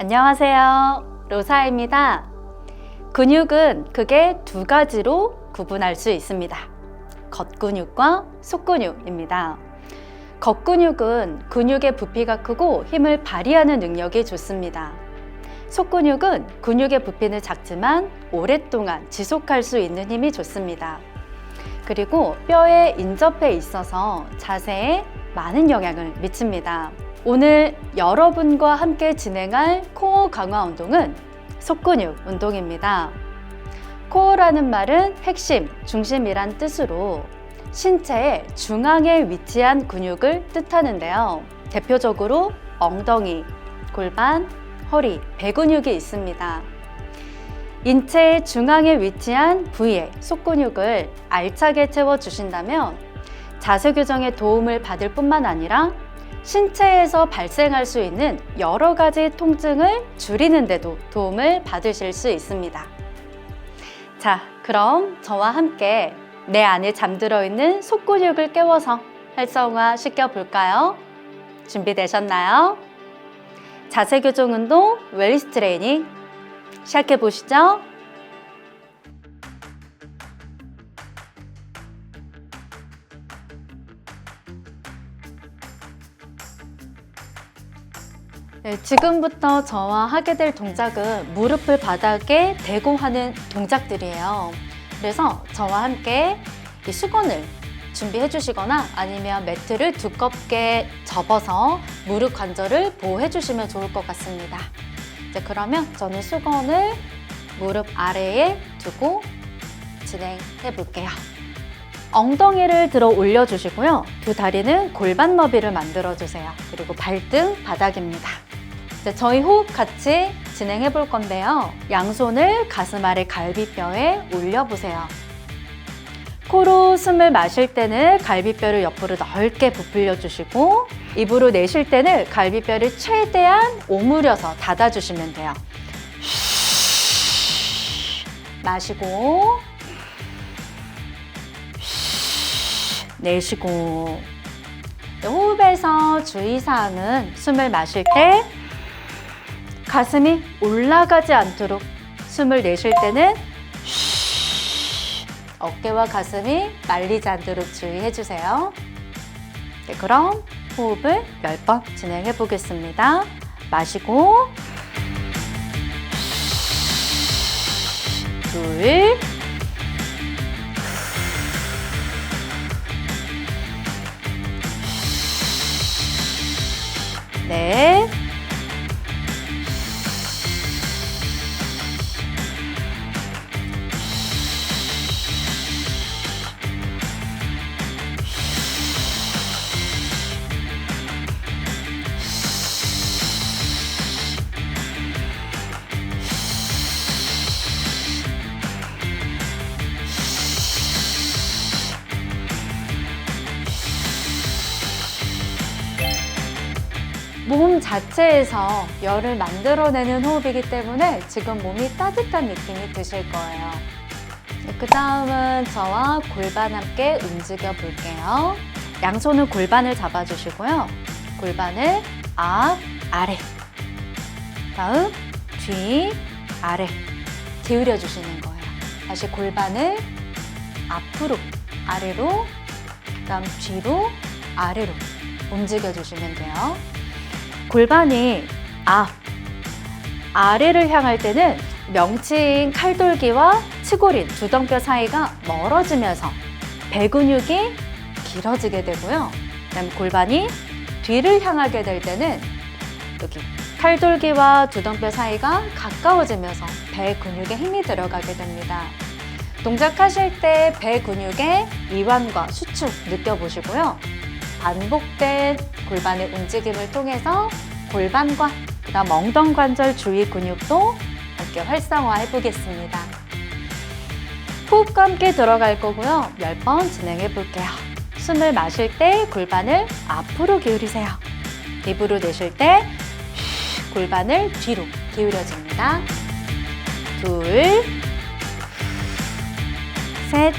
안녕하세요. 로사입니다. 근육은 크게 두 가지로 구분할 수 있습니다. 겉근육과 속근육입니다. 겉근육은 근육의 부피가 크고 힘을 발휘하는 능력이 좋습니다. 속근육은 근육의 부피는 작지만 오랫동안 지속할 수 있는 힘이 좋습니다. 그리고 뼈에 인접해 있어서 자세에 많은 영향을 미칩니다. 오늘 여러분과 함께 진행할 코어 강화 운동은 속근육 운동입니다. 코어라는 말은 핵심, 중심이란 뜻으로 신체의 중앙에 위치한 근육을 뜻하는데요. 대표적으로 엉덩이, 골반, 허리, 배 근육이 있습니다. 인체의 중앙에 위치한 부위의 속근육을 알차게 채워주신다면 자세 교정에 도움을 받을 뿐만 아니라 신체에서 발생할 수 있는 여러 가지 통증을 줄이는 데도 도움을 받으실 수 있습니다. 자, 그럼 저와 함께 내 안에 잠들어 있는 속근육을 깨워서 활성화 시켜 볼까요? 준비되셨나요? 자세 교정 운동 웰리스 트레이닝 시작해 보시죠. 네, 지금부터 저와 하게 될 동작은 무릎을 바닥에 대고 하는 동작들이에요. 그래서 저와 함께 이 수건을 준비해 주시거나 아니면 매트를 두껍게 접어서 무릎 관절을 보호해 주시면 좋을 것 같습니다. 이제 그러면 저는 수건을 무릎 아래에 두고 진행해 볼게요. 엉덩이를 들어 올려 주시고요. 두 다리는 골반 너비를 만들어 주세요. 그리고 발등 바닥입니다. 이제 저희 호흡 같이 진행해 볼 건데요. 양손을 가슴 아래 갈비뼈에 올려 보세요. 코로 숨을 마실 때는 갈비뼈를 옆으로 넓게 부풀려 주시고 입으로 내쉴 때는 갈비뼈를 최대한 오므려서 닫아 주시면 돼요. 마시고 내쉬고 호흡에서 주의사항은 숨을 마실 때 가슴이 올라가지 않도록 숨을 내쉴 때는 어깨와 가슴이 말리지 않도록 주의해 주세요. 네, 그럼 호흡을 10번 진행해 보겠습니다. 마시고 둘 자체에서 열을 만들어내는 호흡이기 때문에 지금 몸이 따뜻한 느낌이 드실 거예요. 그 다음은 저와 골반 함께 움직여 볼게요. 양손은 골반을 잡아주시고요. 골반을 앞, 아래. 다음, 뒤, 아래. 기울여 주시는 거예요. 다시 골반을 앞으로, 아래로, 그 다음 뒤로, 아래로 움직여 주시면 돼요. 골반이 앞, 아래를 향할 때는 명치인 칼돌기와 치골인 두덩뼈 사이가 멀어지면서 배 근육이 길어지게 되고요. 그다음 골반이 뒤를 향하게 될 때는 여기 칼돌기와 두덩뼈 사이가 가까워지면서 배 근육에 힘이 들어가게 됩니다. 동작하실 때 배 근육의 이완과 수축 느껴보시고요. 반복된 골반의 움직임을 통해서 골반과 그다음 엉덩 관절 주위 근육도 함께 활성화해 보겠습니다. 호흡과 함께 들어갈 거고요. 10번 진행해 볼게요. 숨을 마실 때 골반을 앞으로 기울이세요. 입으로 내쉴 때 골반을 뒤로 기울여줍니다. 둘, 셋,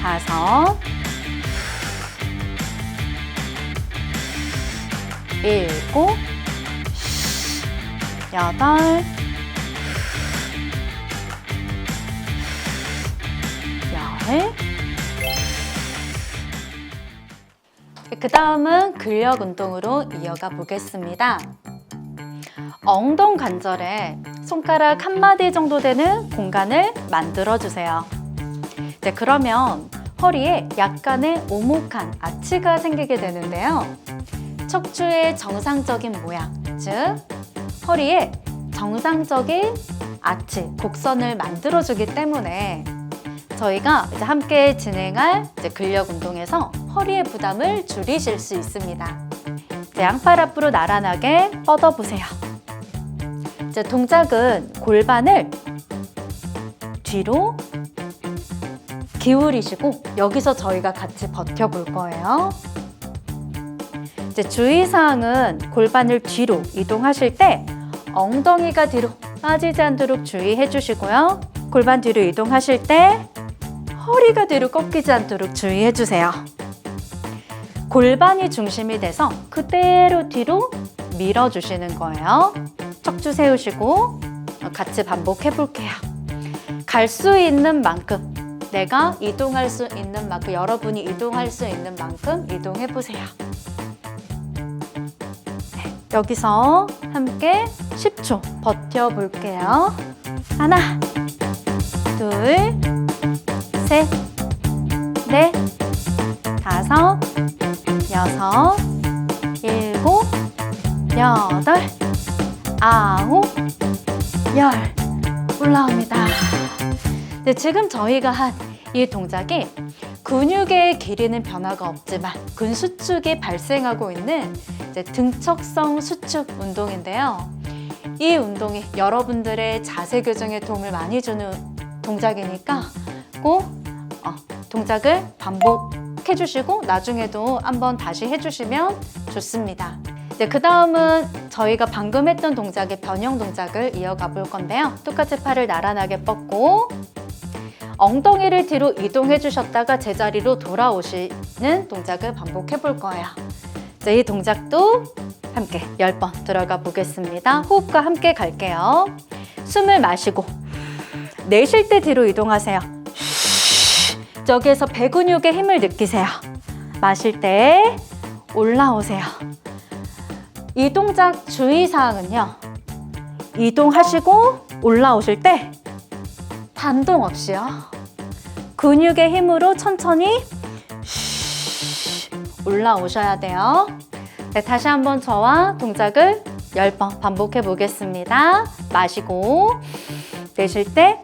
다섯, 일곱, 여덟, 열. 그 다음은 근력 운동으로 이어가 보겠습니다. 엉덩 관절에 손가락 한 마디 정도 되는 공간을 만들어 주세요. 이제 그러면 허리에 약간의 오목한 아치가 생기게 되는데요. 척추의 정상적인 모양, 즉 허리에 정상적인 아치, 곡선을 만들어 주기 때문에 저희가 이제 함께 진행할 이제 근력 운동에서 허리의 부담을 줄이실 수 있습니다. 이제 양팔 앞으로 나란하게 뻗어 보세요. 이제 동작은 골반을 뒤로 기울이시고 여기서 저희가 같이 버텨볼 거예요. 이제 주의사항은 골반을 뒤로 이동하실 때 엉덩이가 뒤로 빠지지 않도록 주의해 주시고요. 골반 뒤로 이동하실 때 허리가 뒤로 꺾이지 않도록 주의해 주세요. 골반이 중심이 돼서 그대로 뒤로 밀어 주시는 거예요. 척추 세우시고 같이 반복해 볼게요. 갈 수 있는 만큼 내가 이동할 수 있는 만큼 여러분이 이동할 수 있는 만큼 이동해 보세요. 네, 여기서 함께 10초 버텨 볼게요. 하나, 둘, 셋, 넷, 다섯, 여섯, 일곱, 여덟, 아홉, 열 올라옵니다. 네, 지금 저희가 한 이 동작이 근육의 길이는 변화가 없지만 근수축이 발생하고 있는 이제 등척성 수축 운동인데요. 이 운동이 여러분들의 자세 교정에 도움을 많이 주는 동작이니까 꼭 어, 동작을 반복해 주시고 나중에도 한번 다시 해주시면 좋습니다. 네, 그 다음은 저희가 방금 했던 동작의 변형 동작을 이어가 볼 건데요. 똑같이 팔을 나란하게 뻗고 엉덩이를 뒤로 이동해 주셨다가 제자리로 돌아오시는 동작을 반복해 볼 거예요. 자, 이 동작도 함께 10번 들어가 보겠습니다. 호흡과 함께 갈게요. 숨을 마시고 내쉴 때 뒤로 이동하세요. 저기에서 배 근육의 힘을 느끼세요. 마실 때 올라오세요. 이 동작 주의사항은요. 이동하시고 올라오실 때 반동 없이요. 근육의 힘으로 천천히 올라오셔야 돼요. 네, 다시 한번 저와 동작을 10번 반복해 보겠습니다. 마시고 내쉴 때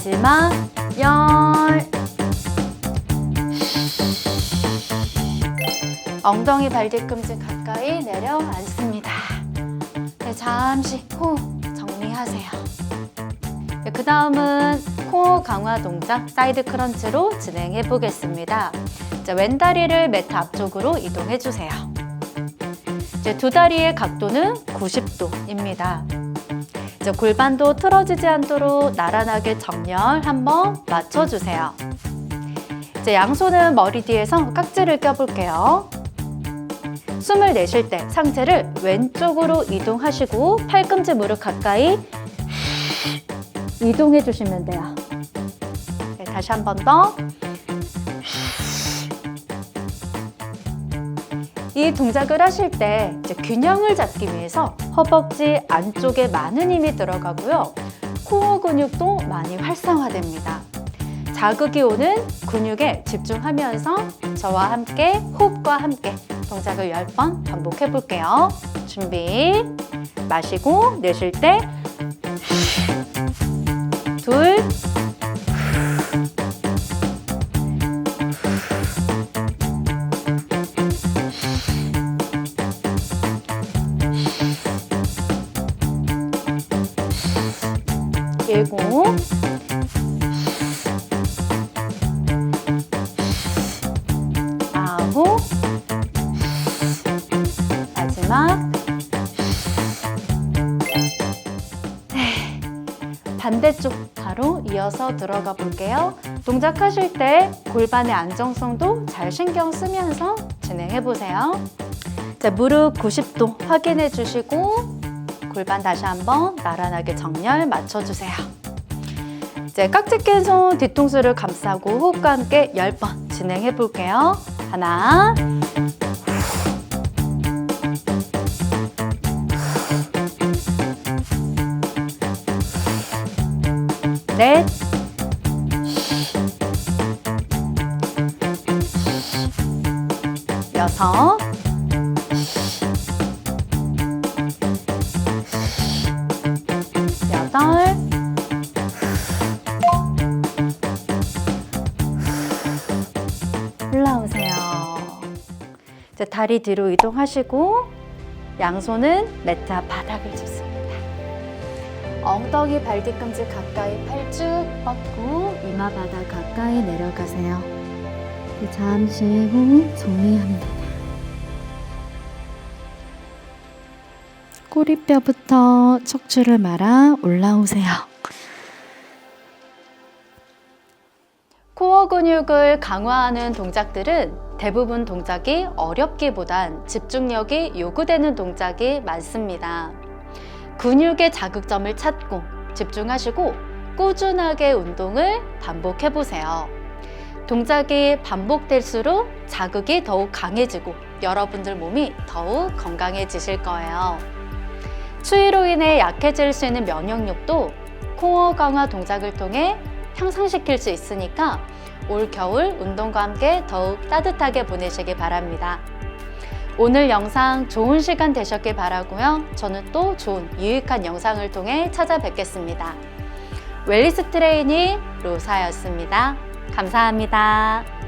마지막 열. 엉덩이 발 뒤꿈치 가까이 내려 앉습니다. 네, 잠시 호흡 정리하세요. 네, 그 다음은 코어 강화 동작 사이드 크런치로 진행해 보겠습니다. 자, 왼 다리를 매트 앞쪽으로 이동해 주세요. 이제 두 다리의 각도는 90도입니다. 이제 골반도 틀어지지 않도록 나란하게 정렬 한번 맞춰주세요. 이제 양손은 머리 뒤에서 깍지를 껴볼게요. 숨을 내쉴 때 상체를 왼쪽으로 이동하시고 팔꿈치 무릎 가까이 이동해 주시면 돼요. 네, 다시 한 번 더. 이 동작을 하실 때 균형을 잡기 위해서 허벅지 안쪽에 많은 힘이 들어가고요. 코어 근육도 많이 활성화됩니다. 자극이 오는 근육에 집중하면서 저와 함께 호흡과 함께 동작을 10번 반복해 볼게요. 준비. 마시고 내쉴 때 둘. 일곱. 아홉. 마지막. 네. 반대쪽 바로 이어서 들어가 볼게요. 동작하실 때 골반의 안정성도 잘 신경 쓰면서 진행해 보세요. 자, 무릎 90도 확인해 주시고 골반 다시 한번 나란하게 정렬 맞춰 주세요. 이제 깍지 낀 손 뒤통수를 감싸고 호흡과 함께 10번 진행해 볼게요. 하나, 넷, 여섯, 다리 뒤로 이동하시고 양손은 매트 앞 바닥을 짚습니다. 엉덩이 발 뒤꿈치 가까이 팔 쭉 뻗고 이마 바닥 가까이 내려가세요. 잠시 후 정리합니다. 꼬리뼈부터 척추를 말아 올라오세요. 코어 근육을 강화하는 동작들은 대부분 동작이 어렵기보단 집중력이 요구되는 동작이 많습니다. 근육의 자극점을 찾고 집중하시고 꾸준하게 운동을 반복해 보세요. 동작이 반복될수록 자극이 더욱 강해지고 여러분들 몸이 더욱 건강해지실 거예요. 추위로 인해 약해질 수 있는 면역력도 코어 강화 동작을 통해 향상시킬 수 있으니까 올 겨울 운동과 함께 더욱 따뜻하게 보내시기 바랍니다. 오늘 영상 좋은 시간 되셨길 바라고요. 저는 또 좋은 유익한 영상을 통해 찾아뵙겠습니다. 웰리스 트레이닝 로사였습니다. 감사합니다.